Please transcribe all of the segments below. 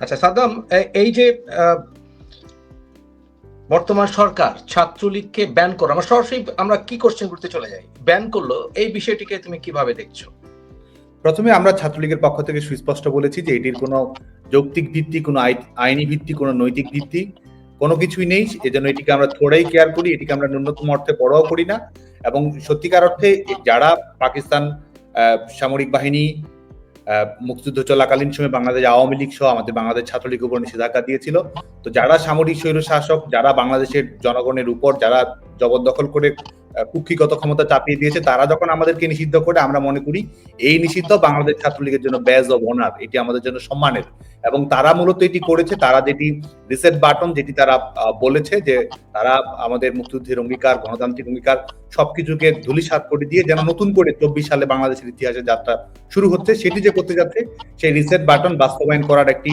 আচ্ছা এ- এই যে বর্তমান সরকার ছাত্রলীগকে ব্যান করো আমরা সরাসরি আমরা কি কোশ্চেন করতে চলে যাই? ব্যান করল, এই বিষয়টিকে তুমি কীভাবে দেখছ? প্রথমে আমরা ছাত্রলীগের পক্ষ থেকে সুস্পষ্ট বলেছি যে এটির কোনো যৌক্তিক ভিত্তি, কোনো আই- আইনি ভিত্তি, কোনো নৈতিক ভিত্তি কোনো কিছুই নেই। এজন্য এটিকে আমরা থোড়াই কেয়ার করি, এটিকে আমরা ন্যূনতম অর্থে পরোয়া করি না। এবং সত্যিকার অর্থে যারা পাকিস্তান সামরিক বাহিনী মুক্তিযুদ্ধ চলাকালীন সময় বাংলাদেশ আওয়ামী লীগ সহ আমাদের বাংলাদেশ ছাত্রলীগ উপর নিষেধাজ্ঞা দিয়েছিল। তো যারা সামরিক স্বৈরশাসক, যারা বাংলাদেশের জনগণের উপর, যারা জবরদখল করে কুক্ষিগত ক্ষমতা চাপিয়ে দিয়েছে। তারা যখন আমাদেরকে নিষিদ্ধ করে, আমরা মনে করি এই নিষিদ্ধ বাংলাদেশ ছাত্রলীগের জন্য ব্যাজ অব অনার এটি আমাদের জন্য সম্মানের। এবং তারা মূলত এটি করেছে, তারা যেটি রিসেট বাটন যেটি তারা বলেছে যে তারা আমাদের মুক্তিযুদ্ধের অঙ্গীকার, গণতান্ত্রিক অঙ্গীকার, সবকিছুকে ধুলিসাৎ করে দিয়ে যেন নতুন করে চব্বিশ সালে বাংলাদেশের ইতিহাসে যাত্রা শুরু হচ্ছে। সেটি যে করতে যাচ্ছে, সেই রিসেট বাটন বাস্তবায়ন করার একটি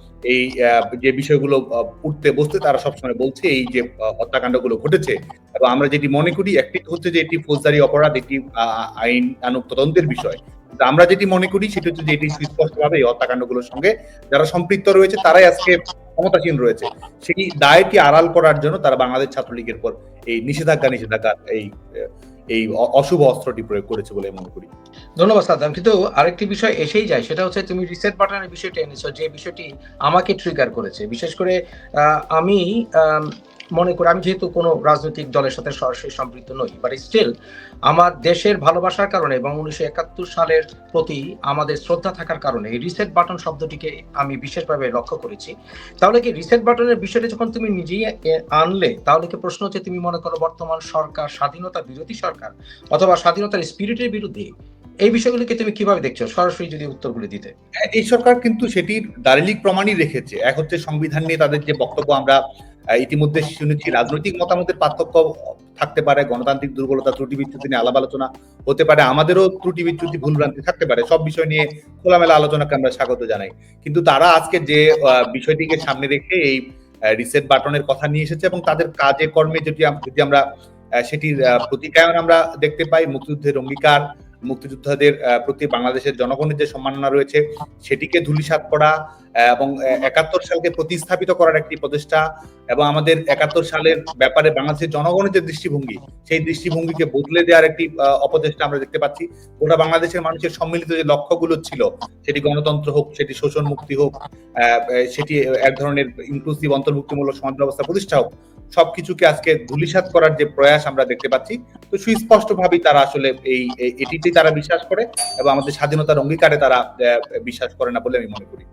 এই যে বিষয়গুলো উঠতে বসতে তারা সবসময় বলছে, এই যে হত্যাকাণ্ডগুলো ঘটেছে। এবং আমরা যেটি মনে করি, একটি হচ্ছে যে এটি ফৌজদারি অপরাধ একটি আইন আনুক তদন্তের বিষয়। আমরা যেটি মনে করি, সেটা হচ্ছে যে এটি সুস্পষ্টভাবে এই হত্যাকাণ্ডগুলোর সঙ্গে যারা সম্পৃক্ত রয়েছে, তারাই আজকে ক্ষমতাসীন রয়েছে। সেই দায়টি আড়াল করার জন্য তারা বাংলাদেশ ছাত্রলীগের পর এই নিষেধাজ্ঞা নিষেধাজ্ঞা, এই এই অশুভ অস্ত্রটি প্রয়োগ করেছে বলে মনে করি। ধন্যবাদ, সাদ্দাম। কিন্তু আরেকটি বিষয় এসেই যায়, সেটা হচ্ছে তুমি রিসেট বাটনের বিষয়টা এনেছো, যে বিষয়টি আমাকে ট্রিগার করেছে। বিশেষ করে আমি মনে করি, আমি যেহেতু কোনো রাজনৈতিক দলের সাথে সরাসরি সম্পৃক্ত নই বাট স্টিল আমার দেশের ভালোবাসার কারণে এবং উনিশশো একাত্তর সালের প্রতি আমাদের শ্রদ্ধা থাকার কারণে এই রিসেট বাটন শব্দটিকে আমি বিশেষভাবে লক্ষ্য করেছি। তাহলে কি রিসেট বাটনের বিষয়টা যখন তুমি নিজেই আনলে, তাহলে কি প্রশ্ন হচ্ছে, তুমি মনে করো বর্তমান সরকার, স্বাধীনতা বিরোধী সরকার অথবা স্বাধীনতার স্পিরিটের বিরুদ্ধে এই বিষয়গুলিকে তুমি কীভাবে দেখছ? সরাসরি যদি উত্তরগুলি দিতে। এই সরকার কিন্তু সেটির দারিলিক প্রমাণই রেখেছে। এক হচ্ছে সংবিধান নিয়ে তাদের যে বক্তব্য আমরা ইতিমধ্যে শুনেছি, রাজনৈতিক মতামতের পার্থক্য থাকতে পারে, গণতান্ত্রিক দুর্বলতা ত্রুটি বিচ্যুতি নিয়ে আলাপ আলোচনা হতে পারে, আমাদেরও ত্রুটি বিচ্যুতি ভুলভ্রান্তি থাকতে পারে, সব বিষয় নিয়ে খোলামেলা আলোচনাকে আমরা স্বাগত জানাই। কিন্তু তারা আজকে যে বিষয়টিকে সামনে রেখে এই রিসেট বাটনের কথা নিয়ে এসেছে এবং তাদের কাজে, কর্মে যদি যদি আমরা সেটির প্রতিকায়ন আমরা দেখতে পাই। মুক্তিযুদ্ধের অঙ্গীকার, মুক্তিযোদ্ধাদের প্রতি বাংলাদেশের জনগণের যে সম্মাননা রয়েছে, সেটিকে ধুলিসাত করা এবং একাত্তর সালকে প্রতিস্থাপিত করার একটি প্রচেষ্টা এবং আমাদের একাত্তর সালের ব্যাপারে বাংলাদেশের জনগণের যে দৃষ্টিভঙ্গি, সেই দৃষ্টিভঙ্গিকে বদলে দেওয়ার একটি অপচেষ্টা আমরা দেখতে পাচ্ছি। গোটা বাংলাদেশের মানুষের সম্মিলিত যে লক্ষ্যগুলো ছিল, সেটি গণতন্ত্র হোক, সেটি শোষণ মুক্তি হোক সেটি এক ধরনের ইনক্লুসিভ অন্তর্ভুক্তিমূলক সমাজ ব্যবস্থা প্রতিষ্ঠা হোক, সবকিছুকে আজকে ধূলিসাৎ করার যে প্রয়াস আমরা দেখতে পাচ্ছি। তো সুস্পষ্ট ভাবেই তারা আসলে এই এটিতেই তারা বিশ্বাস করে এবং আমাদের স্বাধীনতার অঙ্গীকারে তারা বিশ্বাস করে না বলে আমি মনে করি।